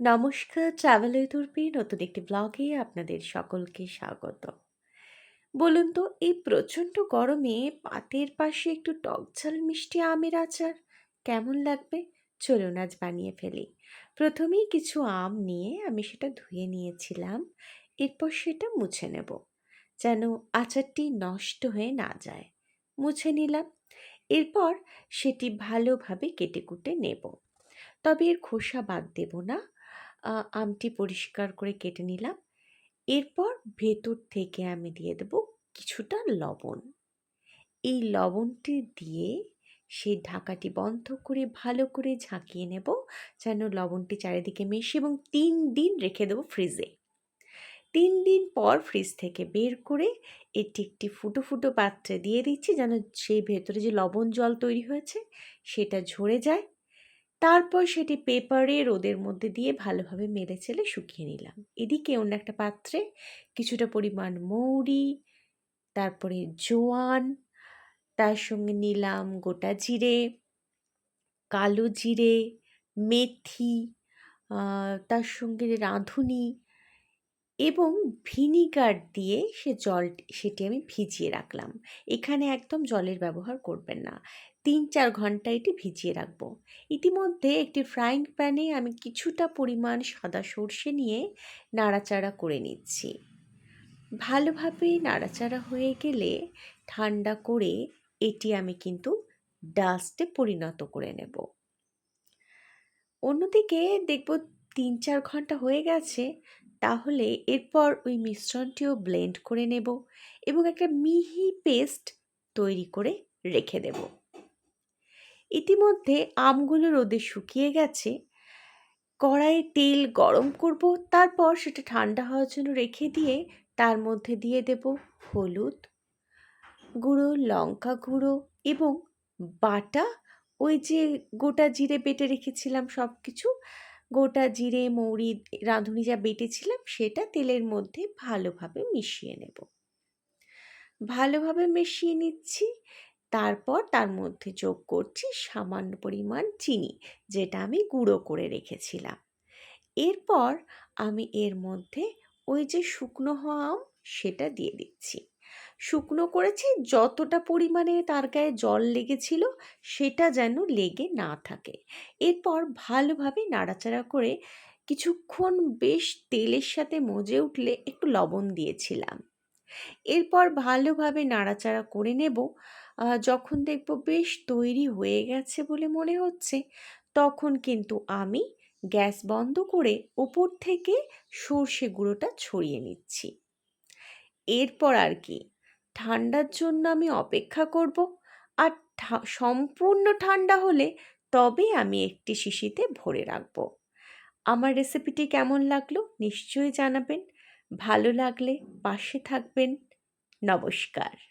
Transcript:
নমস্কার travel with নতুন একটি ব্লগে আপনাদের সকলকে স্বাগত। বলুন তো, এই প্রচণ্ড গরমে পাতের পাশে একটু টকঝাল মিষ্টি আমের আচার কেমন লাগবে? চলুন আজ বানিয়ে ফেলি। প্রথমেই কিছু আম নিয়ে আমি সেটা ধুয়ে নিয়েছিলাম, এরপর সেটা মুছে নেব, যেন আচারটি নষ্ট হয়ে না যায়। মুছে নিলাম, এরপর সেটি ভালোভাবে কেটে কুটে নেব। তবে এর খোসা বাদ দেব না আমটি পরিষ্কার করে কেটে নিলাম। এরপর ভেতর থেকে আমি দিয়ে দেবো কিছুটা লবণ। এই লবণটি দিয়ে সেই ঢাকাটি বন্ধ করে ভালো করে ঝাঁকিয়ে নেব, যেন লবণটি চারিদিকে মেশে এবং তিন দিন রেখে দেবো ফ্রিজে। তিন দিন পর ফ্রিজ থেকে বের করে এটি একটি ফুটো ফুটো পাত্রে দিয়ে দিচ্ছি, যেন সেই ভেতরে যে লবণ জল তৈরি হয়েছে, সেটা ঝরে যায়। তারপর সেটি পেপারে রোদের মধ্যে দিয়ে ভালোভাবে মেরে চেলে শুকিয়ে নিলাম। এদিকে অন্য একটা পাত্রে কিছুটা পরিমাণ মৌরি, তারপরে জোয়ান, তার সঙ্গে নিলাম গোটা জিরে, কালো জিরে, মেথি তার সঙ্গে রাঁধুনি এবং ভিনিগার দিয়ে সে জল, সেটি আমি ভিজিয়ে রাখলাম। এখানে একদম জলের ব্যবহার করবেন না। তিন চার ঘণ্টা এটি ভিজিয়ে রাখব। ইতিমধ্যে একটি ফ্রাইং প্যানে আমি কিছুটা পরিমাণ সাদা সর্ষে নিয়ে নাড়াচাড়া করে নিচ্ছি। ভালোভাবে নাড়াচাড়া হয়ে গেলে ঠান্ডা করে এটি আমি কিন্তু ডাস্টে পরিণত করে নেব। অন্যদিকে দেখব তিন চার ঘণ্টা হয়ে গেছে, তাহলে এরপর ওই মিশ্রণটিও ব্লেন্ড করে নেব এবং একটা মিহি পেস্ট তৈরি করে রেখে দেব। ইতিমধ্যে আমগুলো রোদে শুকিয়ে গেছে, কড়াইয়ে তেল গরম করব, তারপর সেটা ঠান্ডা হওয়ার জন্য রেখে দিয়ে তার মধ্যে দিয়ে দেব হলুদ গুঁড়ো, লঙ্কা গুঁড়ো এবং বাটা, ওই যে গোটা জিরে বেটে রেখেছিলাম সব কিছু গোটা জিরে, মৌরি, রাঁধুনি যা বেটেছিলাম সেটা তেলের মধ্যে ভালোভাবে মিশিয়ে নেব। ভালোভাবে মিশিয়ে নিচ্ছি, তারপর তার মধ্যে যোগ করছি সামান্য পরিমাণ চিনি, যেটা আমি গুঁড়ো করে রেখেছিলাম। এরপর আমি এর মধ্যে ওই যে শুকনো হওয়া আম, সেটা দিয়ে দিচ্ছি। শুকনো করেছি, যতটা পরিমাণে তার গায়ে জল লেগেছিল, সেটা যেন লেগে না থাকে। এরপর ভালোভাবে নাড়াচাড়া করে কিছুক্ষণ বেশ তেলের সাথে মজে উঠলে একটু লবণ দিয়েছিলাম। এরপর ভালোভাবে নাড়াচাড়া করে নেব। যখন দেখব বেশ তৈরি হয়ে গেছে বলে মনে হচ্ছে, তখন কিন্তু আমি গ্যাস বন্ধ করে ওপর থেকে সর্ষে গুঁড়োটা ছড়িয়ে নিচ্ছি। এরপর আর কি। ঠান্ডার জন্য আমি অপেক্ষা করব। আর সম্পূর্ণ ঠান্ডা হলে তবে আমি একটি শিশিতে ভরে রাখব। আমার রেসিপিটি কেমন লাগল নিশ্চয়ই জানাবেন। ভালো লাগলে পাশে থাকবেন। নমস্কার।